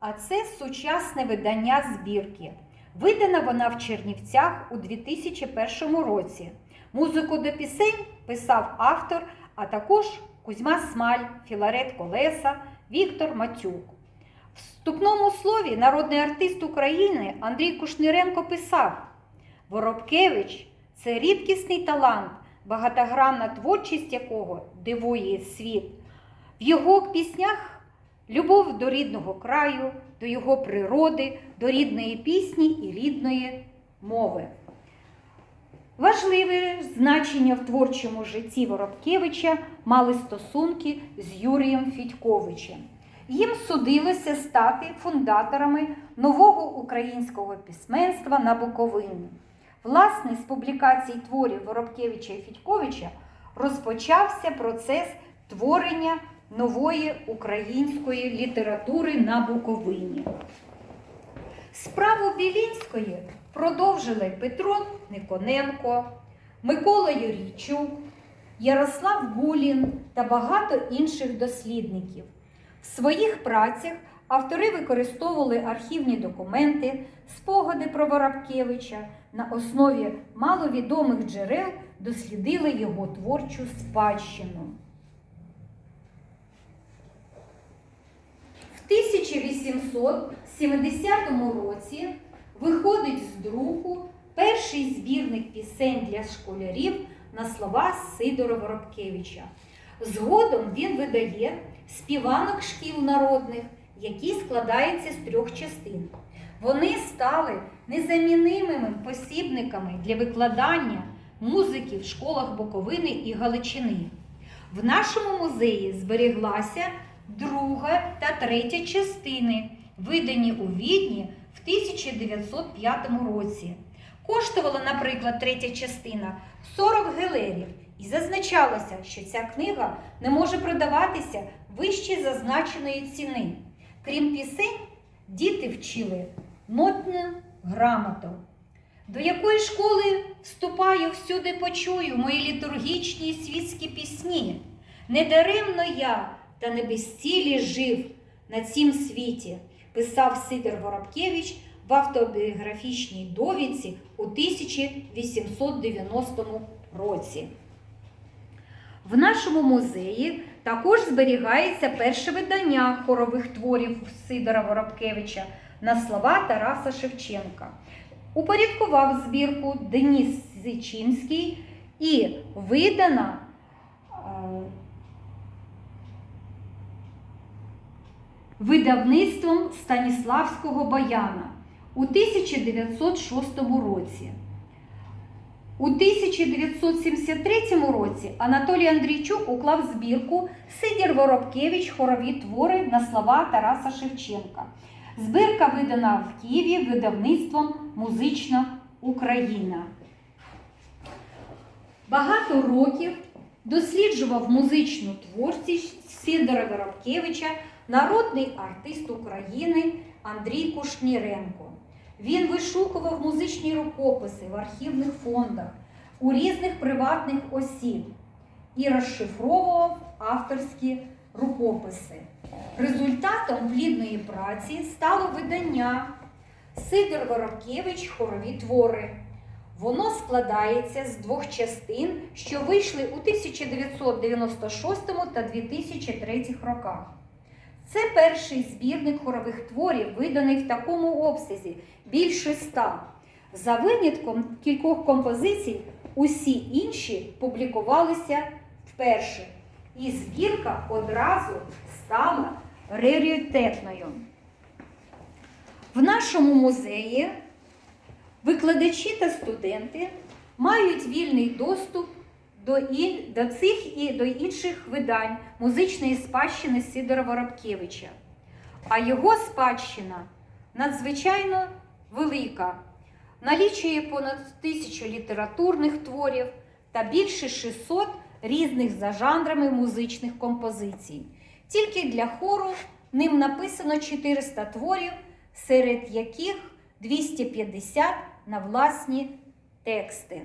а це сучасне видання збірки. Видана вона в Чернівцях у 2001 році. Музику до пісень писав автор, а також Кузьма Смаль, Філарет Колеса, Віктор Матюк. В вступному слові народний артист України Андрій Кушниренко писав: Воробкевич це рідкісний талант, багатогранна творчість якого дивує світ. В його піснях любов до рідного краю, до його природи, до рідної пісні і рідної мови. Важливе значення в творчому житті Воробкевича мали стосунки з Юрієм Фідьковичем. Їм судилося стати фундаторами нового українського письменства на Буковині. Власне, з публікацій творів Воробкевича і Фідьковича розпочався процес творення нової української літератури на Буковині. Справу Білінської продовжили Петро Никоненко, Микола Юрійчук, Ярослав Гулін та багато інших дослідників. В своїх працях автори використовували архівні документи, спогади про Воробкевича, на основі маловідомих джерел дослідили його творчу спадщину. В 1870 році виходить з друку перший збірник пісень для школярів на слова Сидора Воробкевича. Згодом він видає співанок шкіл народних, які складаються з трьох частин. Вони стали незамінимими посібниками для викладання музики в школах Буковини і Галичини. В нашому музеї зберіглася друга та третя частини, видані у Відні в 1905 році. Коштувала, наприклад, третя частина 40 гелерів, і зазначалося, що ця книга не може продаватися вище зазначеної ціни. Крім пісень, діти вчили нотну грамоту. До якої школи вступаю, всюди почую мої літургічні світські пісні. Недаремно я та не без цілі жив на цім світі, писав Сидор Воробкевич в автобіографічній довідці у 1890 році. В нашому музеї також зберігається перше видання хорових творів Сидора Воробкевича на слова Тараса Шевченка. Упорядкував збірку Деніс Зичинський і видана видавництвом Станіславського Баяна у 1906 році. У 1973 році Анатолій Андрійчук уклав збірку Сидір Воробкевич хорові твори на слова Тараса Шевченка. Збірка видана в Києві видавництвом Музична Україна. Багато років досліджував музичну творчість Сидора Воробкевича народний артист України Андрій Кушніренко. Він вишукував музичні рукописи в архівних фондах у різних приватних осіб і розшифровував авторські рукописи. Результатом плідної праці стало видання Сидор Воробкевич Хорові твори. Воно складається з двох частин, що вийшли у 1996 та 2003 роках. Це перший збірник хорових творів, виданий в такому обсязі більше ста. За винятком кількох композицій, усі інші публікувалися вперше. І збірка одразу стала раритетною. В нашому музеї викладачі та студенти мають вільний доступ до, і, до цих і до інших видань музичної спадщини Сидора Воробкевича. А його спадщина надзвичайно велика, налічує понад тисячу літературних творів та більше 600 різних за жанрами музичних композицій. Тільки для хору ним написано 400 творів, серед яких 250 на власні тексти.